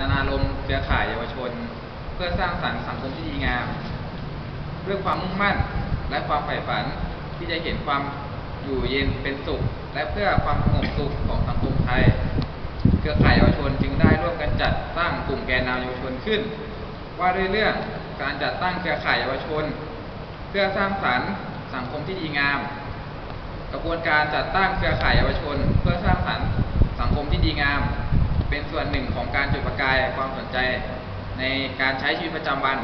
ตนารมณ์เครือข่ายเยาวชน เพื่อสร้างสรรค์สังคมที่ดีงามด้วยความมุ่งมั่นและความใฝ่ฝันที่จะเห็นความอยู่เย็นเป็นสุข และเพื่อความสงบสุขของสังคมไทย เครือข่ายเยาวชนจึงได้ร่วมกันจัดตั้งกลุ่มแกนนำเยาวชนขึ้น ว่าด้วยเรื่องการจัดตั้งเครือข่ายเยาวชน เพื่อสร้างสรรค์สังคมที่ดีงาม กระบวนการจัดตั้งเครือข่ายเยาวชน เพื่อสร้างสรรค์สังคมที่ดีงาม เป็นส่วนหนึ่งของการจุดประกายความสนใจ ในการใช้ชีวิตประจำวัน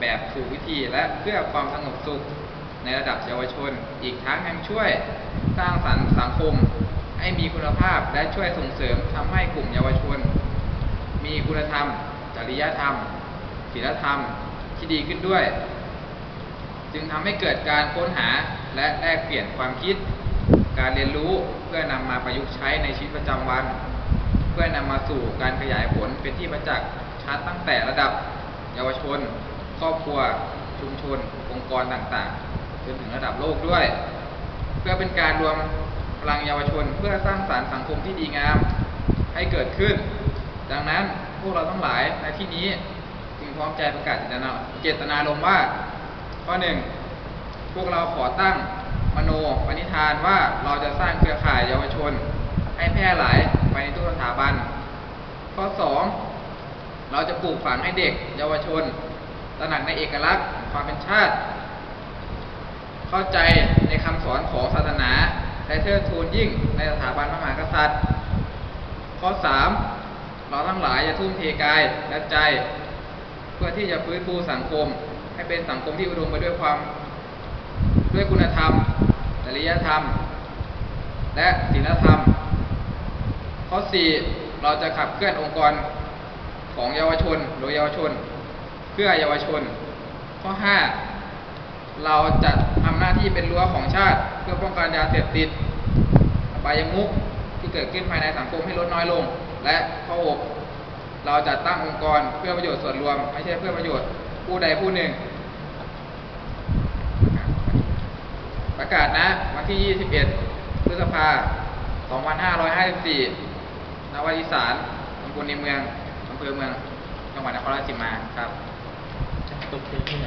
แบบถูกวิธีและเพื่อความสงบสุขในระดับเยาวชน อีกทั้งยังช่วยสร้างสรรค์สังคม ให้มีคุณภาพและช่วยส่งเสริมทำให้กลุ่มเยาวชน มีคุณธรรม จริยธรรมศีลธรรมที่ดีขึ้นด้วย จึงทำให้เกิดการค้นหาและแลกเปลี่ยนความคิด การเรียนรู้เพื่อนำมาประยุกต์ใช้ในชีวิตประจำวัน พื่อนำมาสู่การขยายผลเป็นที่ประจักษ์ชัดตั้งแต่ระดับ เยาวชน ครอบครัว ชุมชน องค์กรต่างๆ จนถึงระดับโลกด้วย เพื่อเป็นการรวมพลังเยาวชนเพื่อสร้างสรรค์สังคมที่ดีงามให้เกิดขึ้น ดังนั้นพวกเราทั้งหลายในที่นี้จึงพร้อมใจประกาศเจตนาเจตนารมว่า ข้อหนึ่งพวกเราขอตั้งมโนปณิธานว่าเราจะสร้างเครือข่ายเยาวชน ให้แพร่หลาย ไปในทุกสถาบัน ข้อ 2 เราจะปลูกฝังให้เด็ก เยาวชน ตระหนักในเอกลักษณ์ความเป็นชาติ เข้าใจในคำสอนของศาสนาและเทิดทูนยิ่งในสถาบันพระมหากษัตริย์ ข้อ 3 เราทั้งหลายจะทุ่มเทกายและใจ เพื่อที่จะฟื้นฟูสังคม ให้เป็นสังคมที่อุดมไปด้วยความด้วยคุณธรรมจริยธรรม และศีลธรรม 4 เราจะขับเคลื่อนองค์กรของเยาวชนโดยเยาวชน เพื่อเยาวชน ข้อ 5 เราจะทำหน้าที่เป็นรั้วของชาติ เพื่อป้องกันยาเสพติดอบายมุขที่เกิดขึ้นภายในสังคมให้ลดน้อยลง และข้อ 6 เราจะตั้งองค์กรเพื่อประโยชน์ส่วนรวม ไม่ใช่เพื่อประโยชน์ผู้ใดผู้หนึ่ง ประกาศนะวันที่ 21 พฤษภา2554 นวอีสานตำบลในเมืองอำเภอเมือง จังหวัดนครราชสีมาครับ ตกเป็นที่ไหน